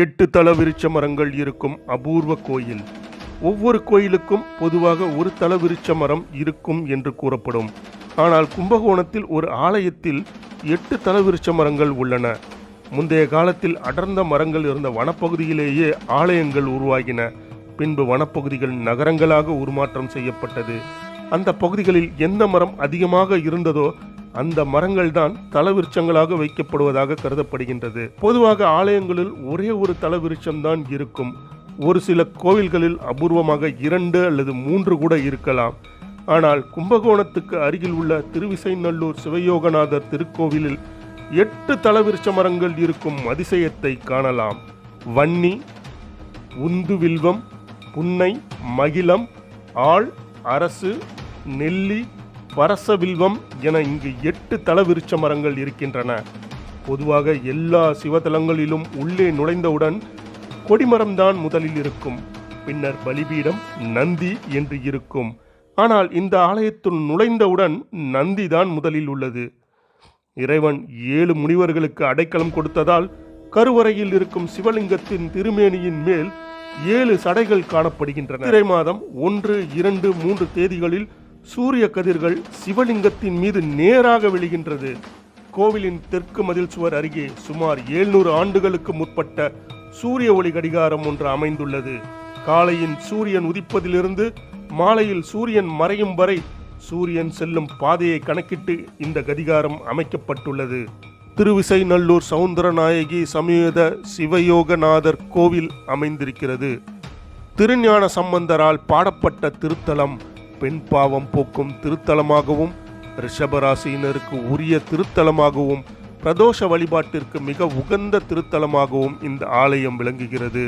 எட்டு தள விருட்ச மரங்கள் இருக்கும் அபூர்வ கோயில். ஒவ்வொரு கோயிலுக்கும் பொதுவாக ஒரு தள விருட்ச மரம் இருக்கும் என்று கூறப்படும். ஆனால் கும்பகோணத்தில் ஒரு ஆலயத்தில் எட்டு தள விருட்ச மரங்கள் உள்ளன. முந்தைய காலத்தில் அடர்ந்த மரங்கள் இருந்த வனப்பகுதியிலேயே ஆலயங்கள் உருவாகின. பின்பு வனப்பகுதிகள் நகரங்களாக உருமாற்றம் செய்யப்பட்டது. அந்த பகுதிகளில் எந்த மரம் அதிகமாக இருந்ததோ அந்த மரங்கள் தான் தலவிருட்சங்களாக வைக்கப்படுவதாக கருதப்படுகின்றது. பொதுவாக ஆலயங்களில் ஒரே ஒரு தலவிருச்சம் தான் இருக்கும். ஒரு சில கோவில்களில் அபூர்வமாக இரண்டு அல்லது மூன்று கூட இருக்கலாம். ஆனால் கும்பகோணத்துக்கு அருகில் உள்ள திருவிசைநல்லூர் சிவயோகநாதர் திருக்கோவிலில் எட்டு தலவிருட்ச மரங்கள் இருக்கும் அதிசயத்தை காணலாம். வன்னி உந்து வில்வம் புன்னை மகிழம் ஆள் அரசு நெல்லி பரச வில்வம் என இங்கு எட்டு தலவிருச்ச மரங்கள் இருக்கின்றன. பொதுவாக எல்லா சிவத்தலங்களிலும் உள்ளே நுழைந்தவுடன் கொடிமரம்தான் முதலில் இருக்கும். பின்னர் பலிபீடம் நந்தி என்று இருக்கும். ஆனால் இந்த ஆலயத்துள் நுழைந்தவுடன் நந்தி தான் முதலில் உள்ளது. இறைவன் ஏழு முனிவர்களுக்கு அடைக்கலம் கொடுத்ததால் கருவறையில் இருக்கும் சிவலிங்கத்தின் திருமேனியின் மேல் ஏழு சடைகள் காணப்படுகின்றன. இறை மாதம் ஒன்று இரண்டு மூன்று தேதிகளில் சூரிய கதிர்கள் சிவலிங்கத்தின் மீது நேராக விழுகின்றது. கோவிலின் தெற்கு மதில் சுவர் அருகே சுமார் 700 ஆண்டுகளுக்கு முற்பட்ட சூரிய ஒளி கடிகாரம் ஒன்று அமைந்துள்ளது. காலையின் சூரியன் உதிப்பதிலிருந்து மாலையில் சூரியன் மறையும் வரை சூரியன் செல்லும் பாதையை கணக்கிட்டு இந்த கடிகாரம் அமைக்கப்பட்டுள்ளது. திருவிசைநல்லூர் சவுந்தரநாயகி சமேத சிவயோகநாதர் கோவில் அமைந்திருக்கிறது. திருஞான சம்பந்தரால் பாடப்பட்ட திருத்தலம் பெண் பாவம் போக்கும் திருத்தலமாகவும் ரிஷபராசியினருக்கு உரிய திருத்தலமாகவும் பிரதோஷ வழிபாட்டிற்கு மிக உகந்த திருத்தலமாகவும் இந்த ஆலயம் விளங்குகிறது.